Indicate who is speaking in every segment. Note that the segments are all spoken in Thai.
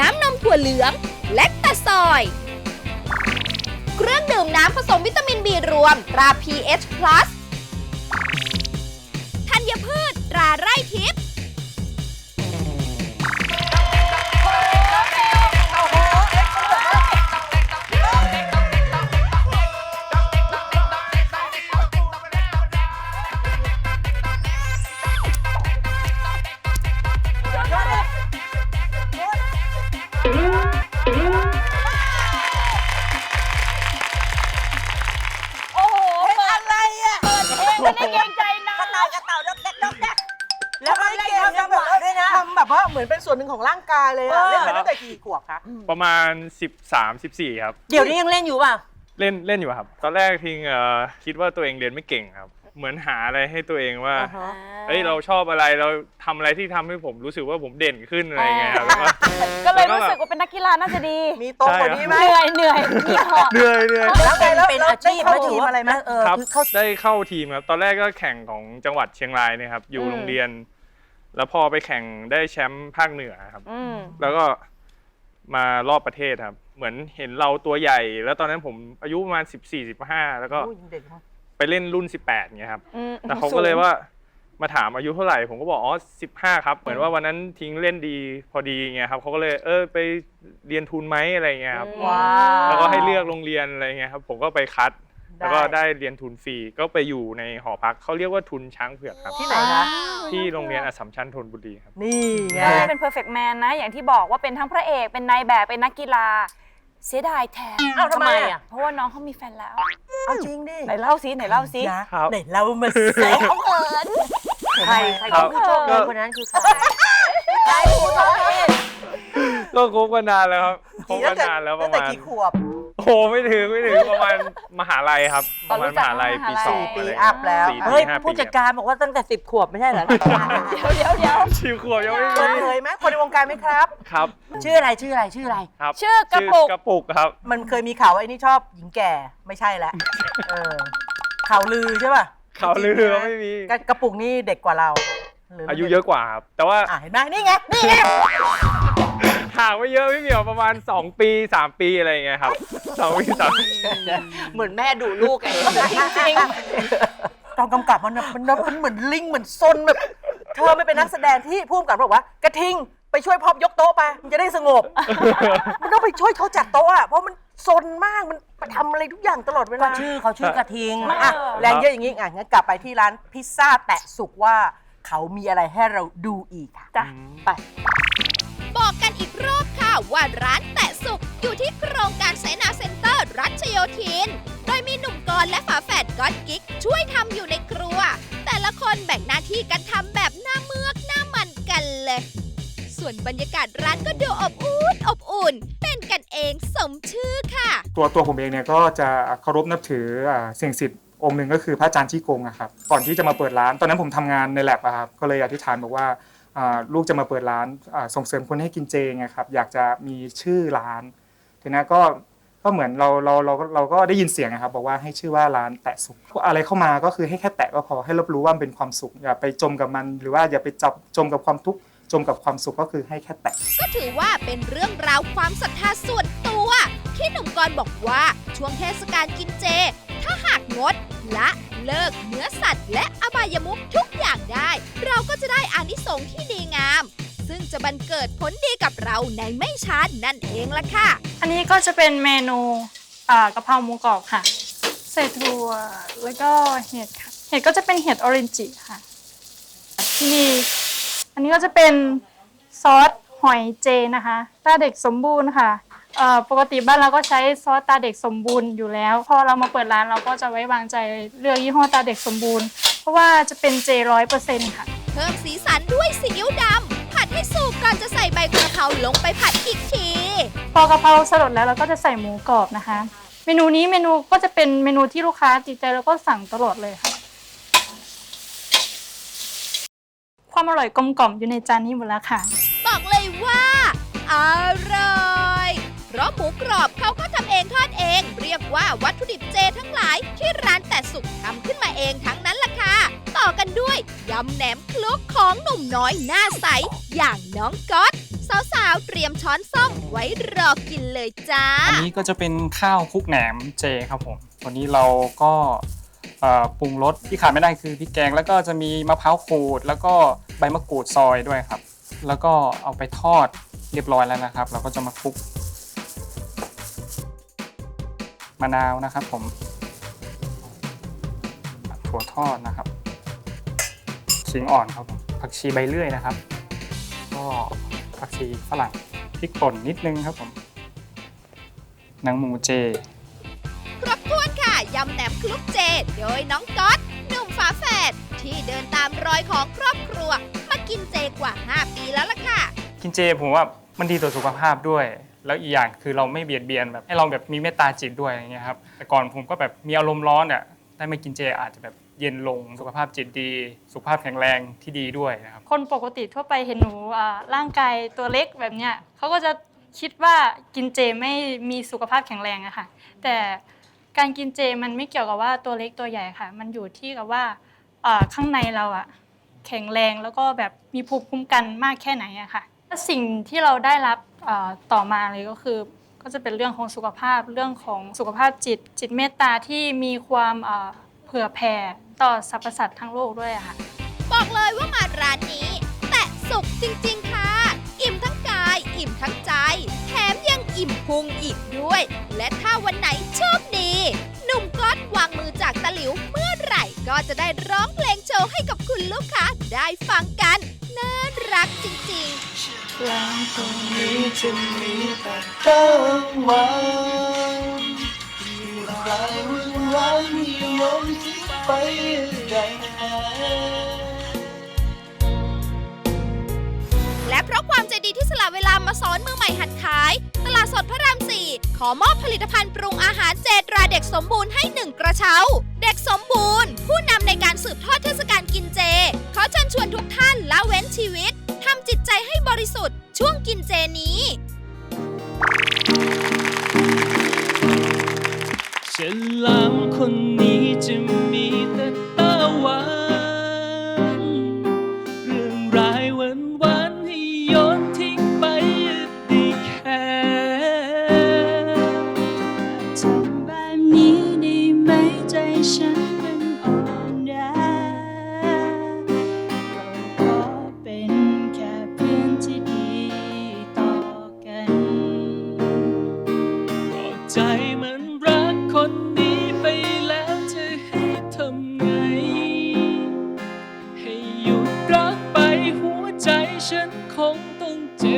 Speaker 1: น้ำนมถั่วเหลือง และตะซอย เครื่องดื่มน้ำผสมวิตามินบีรวม ตรา PH ธัญพืช ตราไร่ทิพย์
Speaker 2: ส่วนหนึ่งของร่างกายเลย
Speaker 3: เอ
Speaker 2: อะ
Speaker 3: อ
Speaker 2: เล่นมาตั้งแต่กี่ขวบคะ
Speaker 4: ประมาณ 13 14 ครับ
Speaker 3: เดี๋ยวนี้ยังเล่นอยู่ป่ะ
Speaker 4: เล่นเล่นอยู่ครับ ตอนแรกทิงเอ่อคิดว่าตัวเองเรียนไม่เก่งครับ เหมือนหาอะไรให้ตัวเองว่า เฮ้ยเราชอบอะไรเราทำอะไรที่ทำให้ผมรู้สึกว่าผมเด่นขึ้นอะไรเงี้ยครับแล้วก็
Speaker 5: ก็เลยรู้สึกว่าเป็นนักกีฬาน่าจะดี
Speaker 2: มีโตกว่านี้ไหม
Speaker 5: เหนื่อยเหนื่อยมีหอบ
Speaker 4: เหนื่อยเหนื่อย
Speaker 2: แล้วไงแล้ว
Speaker 3: เป็น
Speaker 2: แล้ว
Speaker 3: อาชีพ
Speaker 2: ได้เข้า
Speaker 3: ถื
Speaker 2: ทีมอะไรไหม
Speaker 3: เออ
Speaker 4: ครับ
Speaker 3: คือเข้า
Speaker 4: ได้เข้าทีมครับ ตอนแรกก็แข่งของจังหวัดเชียงรายเนี่ยครับ อยู่
Speaker 5: อืม
Speaker 4: โรงเรียน แล้วพอไปแข่งได้แชมป์ภาคเหนือครับ
Speaker 5: อืม
Speaker 4: แล้วก็มารอบประเทศครับ เหมือนเห็นเราตัวใหญ่ แล้วตอนนั้นผมอายุประมาณ 14 15 แล้วก็
Speaker 2: อุ้ยเด็กมาก
Speaker 4: ไปเล่นรุ่น 18เงี้ยครับ
Speaker 5: อืม
Speaker 4: แล้วเขาก็เลยว่ามาถามอายุเท่าไหร่ ผมก็บอกอ๋อ15ครับ เหมือนว่าวันนั้นทิ้งเล่นดีพอดีเงี้ยครับเขาก็เลยเออไปเรียนทุนไหมอะไรเงี้ยครับ
Speaker 2: ว้าว
Speaker 4: แล้วก็ให้เลือกโรงเรียนอะไรเงี้ยครับ ผมก็ไปคัด แล้วก็ได้เรียนทุนฟรีก็ไปอยู่ในหอพักเขาเรียกว่าทุนช้างเผือกครับ
Speaker 2: ที่ไหนคะ
Speaker 4: ที่โรงเรียนอัสสัมชัญธนบุรีครับ
Speaker 2: นี่ไง
Speaker 5: ก็เลยเป็น perfect man นะ อย่างที่บอกว่าเป็นทั้งพระเอกเป็นนายแบบเป็นนักกีฬา เสียดายแทน
Speaker 2: อ้าวทำไมอะ
Speaker 5: เพราะว่าน้องเขามีแฟนแล้ว
Speaker 2: เอาจริงดิ
Speaker 5: ไหนเล่าซิไหนเล่าซิ
Speaker 4: ครับ
Speaker 2: ไหนเรามาใส่เขาเขิน
Speaker 3: ใครใคร
Speaker 4: ครับ
Speaker 3: คือผู้โชคดีคนนั้นคือใครใครผู้โชคดี
Speaker 4: ก็คบกันนานแล้วครับคบ
Speaker 2: ตั้
Speaker 4: กั
Speaker 2: ง
Speaker 4: น
Speaker 2: แต่
Speaker 4: นานแล้วป
Speaker 2: ตั้
Speaker 4: ระ
Speaker 2: งแต่
Speaker 4: มาณ
Speaker 2: กี่ขวบ
Speaker 4: โอ้โหไม่ถึงไม่ถึงประมาณมหาลัยครับ
Speaker 5: ต
Speaker 4: ป
Speaker 5: อน
Speaker 4: ระ
Speaker 5: รู้
Speaker 4: มาณ
Speaker 5: จัก
Speaker 4: มหาลัย
Speaker 5: มหาลัย
Speaker 4: ปีสอง
Speaker 2: ปี
Speaker 4: อะไร
Speaker 2: อัพแล้ว
Speaker 4: สี่
Speaker 3: เฮ้ย
Speaker 4: ปีห้าปี
Speaker 3: ผู้จัดการบอกว่าตั้งแต่สิบขวบไม่ใช่เหรอ
Speaker 5: เดี๋ยวเดี๋ยวเดี๋ยว
Speaker 4: ชิวขวบยังไม่
Speaker 2: เปิด
Speaker 4: มี
Speaker 2: เผยไหมคนในวงการไหมครับ
Speaker 4: ครับ
Speaker 3: ชื่ออะไรชื่ออะไรชื่ออะไร
Speaker 4: ครับ
Speaker 5: ชื่อกระปุก
Speaker 4: กระปุกครับ
Speaker 2: มันเคยมีข่าวว่าไอ้นี่ชอบหญิงแก่ไม่ใช่แล้วเออข่าวลือใช่ป่ะ
Speaker 4: ข่าวลือว่าไม่มี
Speaker 2: กระกระปุกนี่เด็กกว่าเราหรื
Speaker 4: อายุเยอะกว่าครับแต่ว่า
Speaker 2: อะเห็นไหมนี่ไงนี่ไง
Speaker 4: ห่างไม่เยอะไม่เหมียวประมาณ 2 ปี 3 ปีอะไรอย่างเงี้ยครับสองปีสามปี
Speaker 3: เหมือนแม่ดูลูกไง
Speaker 2: จริงๆตอนกำกับมันมันมันเหมือนลิงเหมือนซนแบบเธอไม่เป็นนักแสดงที่พูดกับบอกว่ากระทิงไปช่วยพอบยกโต๊ะไปมันจะได้สงบ มันต้องไปช่วยเขาจัดโต๊ะอะเพราะมันซนมากมันทำอะไรทุกอย่างตลอดเว
Speaker 3: ก็
Speaker 2: ลา
Speaker 3: ชื่อเขาชื่อกระทิง
Speaker 2: อะแรงเยอะอย่างงี้อะงั้นกลับไปที่ร้านพิซซ่าแตะสุกว่าเขามีอะไรให้เราดูอีกค่ะ
Speaker 5: จ้ะ
Speaker 2: ไป
Speaker 1: ว่าร้านแตะสุกอยู่ที่โครงการเสนาเซ็นเตอร์รัชโยธิน โดยมีหนุ่มกรและฝาแฝดก๊อตกิ๊กช่วยทำอยู่ในครัว แต่ละคนแบ่งหน้าที่กันทำแบบหน้าเมือกหน้ามันกันเลย ส่วนบรรยากาศร้านก็ดูอบอุ่นอบอุ่น เป็นกันเองสมชื่อค่ะ
Speaker 6: ตัวตัวผมเองเนี่ยก็จะเคารพนับถืออ่าสิ่งศักดิ์สิทธิ์องค์หนึ่งก็คือพระอาจารย์จี้กงอะครับก่อนที่จะมาเปิดร้าน ตอนนั้นผมทำงานในแลบอะครับก็เลยอธิษฐานบอกว่า ลูกจะมาเปิดร้านส่งเสริมคนให้กินเจไงครับอยากจะมีชื่อร้านทีนี้ก็ก็เหมือนเราเราเราเราก็ได้ยินเสียงอะครับบอกว่าให้ชื่อว่าร้านแตะสุขอะไรเข้ามาก็คือให้แค่แตะก็พอให้รับรู้ว่ามันเป็นความสุขอย่าไปจมกับมัน หรือว่าอย่าไปจับจมกับความทุกข์จมกับความสุขก็คือให้แค่แตะ
Speaker 1: ก็ถือว่าเป็นเรื่องราวความศรัทธาส่วนตัว ที่หนุ่มกรบอกว่าช่วงเทศกาลกินเจ ถ้าหากงดละเลิกเนื้อสัตว์ และอบายมุขทุกอย่างได้ เราก็จะได้อานิสงส์ที่ดีงาม ซึ่งจะบันเกิดผลดีกับเราในไม่ช้านั่นเองล่ะค่ะ
Speaker 7: อันนี้ก็จะเป็นเมนูอ่ากะเพราหมูกรอบค่ะ ใส่ถั่วแล้วก็เห็ดค่ะ เห็ดก็จะเป็นเห็ดออเรนจิค่ะที่นี่อันนี้ก็จะเป็นซอสหอยเจนะคะตาเด็กสมบูรณ์ค่ะ เอ่อปกติบ้านเราก็ใช้ซอสตาเด็กสมบูรณ์อยู่แล้ว พอเรามาเปิดร้านเราก็จะไว้วางใจเลือกยี่ห้อตาเด็กสมบูรณ์ เพราะว่าจะเป็นเจร้อยเปอร์เซ็นต์ค่ะ
Speaker 1: เพิ่มสีสันด้วยซีอิ๊วดำผัดให้สุกก่อนจะใส่ใบกระเพราลงไปผัดอีกที
Speaker 7: พอกะเพราสลดแล้วเราก็จะใส่หมูกรอบนะคะ เมนูนี้เมนูก็จะเป็นเมนูที่ลูกค้าติดใจแล้วก็สั่งตลอดเลยค่ะ ความอร่อยกลมกล่อมอยู่ในจานนี้หมดแล้วค่ะ
Speaker 1: บอกเลยว่าอร่อยเพ ราะหมูกรอบเขาก็ทำเองทอดเอง เรียกว่าวัตถุดิบเจทั้งหลายที่ร้านแต่สุกทำขึ้นมาเองทั้งนั้นล่ะค่ะ ต่อกันด้วยยำแหนมคลุกของหนุ่มน้อยหน้าใส อย่างน้องก๊อตสาวๆ เตรียมช้อนส้อมไว้รอกินเลยจ้า
Speaker 8: อันนี้ก็จะเป็นข้าวคลุกแหนมเจครับผม วันนี้เราก็ปรุงรสที่ขาดไม่ได้คือพริกแกง แล้วก็จะมีมะพร้าวขูด แล้วก็ใบมะกรูดซอยด้วยครับ แล้วก็เอาไปทอดเรียบร้อยแล้วนะครับ เราก็จะมาคลุก มะนาวนะครับผมถั่วทอดนะครับขิงอ่อนครับผมผักชีใบเลื่อยนะครับ ก็ผักชีฝรั่งพริกป่นนิดนึงครับผมหนังหมูเจ
Speaker 1: ครบถ้วนค่ะยำแหนมคลุกเจ โดยน้องก๊อตหนุ่มฝาแฝดที่เดินตามรอยของครอบครัว มากินเจกว่า 5 ปีแล้วล่ะค่ะ
Speaker 8: กินเจผมว่ามันดีต่อสุขภาพด้วย แล้วอีกอย่างคือเราไม่เบียดเบียนแบบให้เราแบบมีเมตตาจิตด้วยอย่างเงี้ยครับแต่ก่อนผมก็แบบมีอารมณ์ร้อนอะได้มากินเจอาจจะแบบเย็นลงสุขภาพจิตดี สุขภาพแข็งแรงที่ดีด้วยนะครับ
Speaker 7: คนปกติทั่วไปเห็นหนูอ่าร่างกายตัวเล็กแบบเนี้ยเขาก็จะคิดว่ากินเจไม่มีสุขภาพแข็งแรงอะค่ะแต่การกินเจมันไม่เกี่ยวกับว่าตัวเล็กตัวใหญ่ค่ะ มันอยู่ที่กับว่าอ่าข้างในเราอะแข็งแรงแล้วก็แบบมีภูมิคุ้มกันมากแค่ไหนอะค่ะสิ่งที่เราได้รับ อ่าต่อมาเลยก็คือ ก็จะเป็นเรื่องของสุขภาพเรื่องของสุขภาพจิต จิตเมตตาที่มีความอ่าเผื่อแผ่ต่อสรรพสัตว์ทั้งโลกด้วยอะค่ะ
Speaker 1: บอกเลยว่ามาร้านนี้ แตะสุกจริงๆค่ะ อิ่มทั้งกาย อิ่มทั้งใจ แถมยังอิ่มพุงอีกด้วย และถ้าวันไหนโชคดี หนุ่มก๊อตวางมือจากตะหลิวเมื่อไหร่ ก็จะได้ร้องเพลงโชว์ให้กับคุณลูกค้าได้ฟังกัน น่ารักจริงๆ และเพราะความใจดีที่สละเวลามาสอนมือใหม่หัดขาย ตลาดสดพระราม4ขอมอบผลิตภัณฑ์ปรุงอาหารเจตราเด็กสมบูรณ์ให้หนึ่งกระเช้า เด็กสมบูรณ์ ผู้นำในการสืบทอดเทศกาลกินเจ ขอเชิญชวนทุกท่านละเว้นชีวิต จิตใจให้บริสุทธิ์ ช่วงกินเจนี้
Speaker 9: ฉลามคนนี้จะมีแต่ตาหวานเรื่องรายวันวันๆให้โยนทิ้งไปดีแค่
Speaker 10: ทำแบบนี้ได้ไหมใจฉันมัน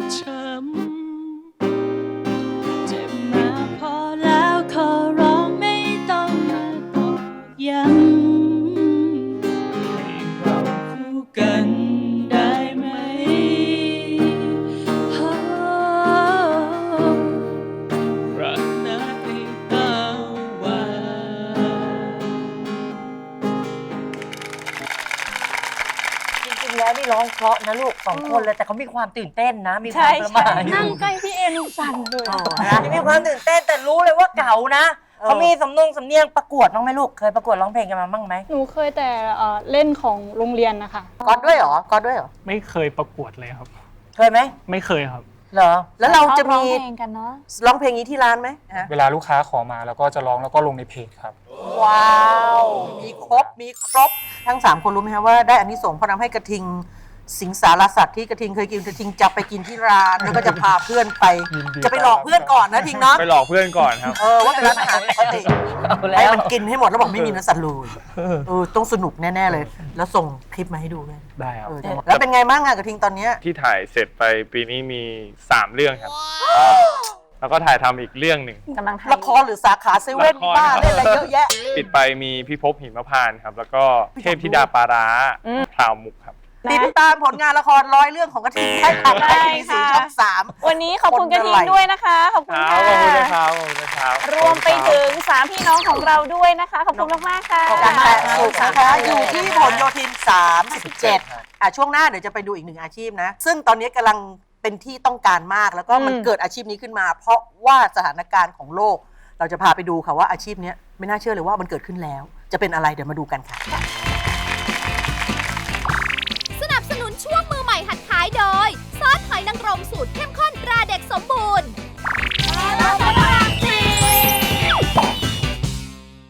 Speaker 10: ต้ นะลูก
Speaker 3: สองคนเลยแต่เขามีความตื่นเต้นนะ มีความประหมาอยู่
Speaker 7: นั่งใกล้พี่เอ็นสั่นเลย
Speaker 3: อ๋อนะมีความตื่นเต้นแต่รู้เลยว่าเก่านะเขามีสำนงสำเนียงประกวดบ้างไหมลูกเคยประกวดร้องเพลงกันมาบ้างไหม
Speaker 7: หนูเคยแต่เอ่อเล่นของโรงเรียนนะคะ
Speaker 3: ก๊อตด้วยเหรอก๊อตด้วยเหรอ
Speaker 9: ไม่เคยประกวดเลยครับ
Speaker 3: เคยไหม
Speaker 9: ไม่เคยครับ
Speaker 3: เหรอแล้วเราจะมี
Speaker 5: ชอบร้องเพลงกันเนาะ
Speaker 3: ร้องเพลงนี้ที่ร้านไหมฮะ
Speaker 8: เวลาลูกค้าขอมาแล้วก็จะร้องแล้วก็ลงในเพจครับ
Speaker 2: ว้าว มีครบมีครบทั้ง 3 คนรู้ไหมคะว่าได้อันนี้ส่งส์เพราะทำให้กระทิง สิงสารสัตว์ที่กระทิงเคยกินกระทิงจะไปกินที่ร้านแล้วก็จะพาเพื่อนไป
Speaker 8: ยินดี
Speaker 2: จะไปหลอกเพื่อนก่อนนะทิงเนาะ
Speaker 4: ไปหลอกเพื่อนก่อนครับ
Speaker 2: เออว่าเป็นร้านอาหารปกติให้มันกินให้หมดแล้วบอกไม่มีเนื้อสัตว์เลยเออต้องสนุกแน่ๆเลย แล้วส่งคลิปมาให้ดูด้วย
Speaker 4: ได้ครับ
Speaker 2: เออแล้วเป็นไงบ้างอะกระทิงตอนเนี้ย
Speaker 4: ที่ถ่ายเสร็จไปปีนี้มี 3 เรื่องครับ แล้วก็ถ่ายทำอีกเรื่องหนึ่ง
Speaker 5: กำลังทำ
Speaker 2: ละครหรือสาขาเซเว่น
Speaker 4: ละคร
Speaker 2: บ้าเล่นอะไรเยอะแยะ
Speaker 4: ปิดไปมีพี่ภพหิมพานต์ครับ แล้วก็เทพธิดาปาร้าพราวมุก ครับ
Speaker 2: ติดตามผลงานละครร้อยเรื่องของกระทิงได้ทางไทยทีวีสีช่องสาม
Speaker 5: วันนี้ขอบคุณ
Speaker 2: คน
Speaker 5: กระทิง
Speaker 2: อะไร
Speaker 5: ด้วยนะคะ ขอบคุณ
Speaker 4: ครั
Speaker 5: ค่ะ
Speaker 4: บขอบคุณนะครับขอบคุณนะครับ
Speaker 5: รวมไปถึงสามพี่น้องของเราด้วยนะคะ ขอบคุณมากๆค่ะ
Speaker 2: การแตะสุขนะคะอยู่ที่ผลโยธิน 37 อะช่วงหน้าเดี๋ยวจะไปดูอีกหนึ่งอาชีพนะ ซึ่งตอนนี้กำลังเป็นที่ต้องการมากแล้วก็มัน
Speaker 5: อืม
Speaker 2: เกิดอาชีพนี้ขึ้นมา เพราะว่าสถานการณ์ของโลก เราจะพาไปดูค่ะว่าอาชีพเนี้ยไม่น่าเชื่อเลยว่ามันเกิดขึ้นแล้ว จะเป็นอะไรเดี๋ยวมาดูกันค่ะ
Speaker 1: นมสูตรเข้มข้นตราเด็กสมบูรณ์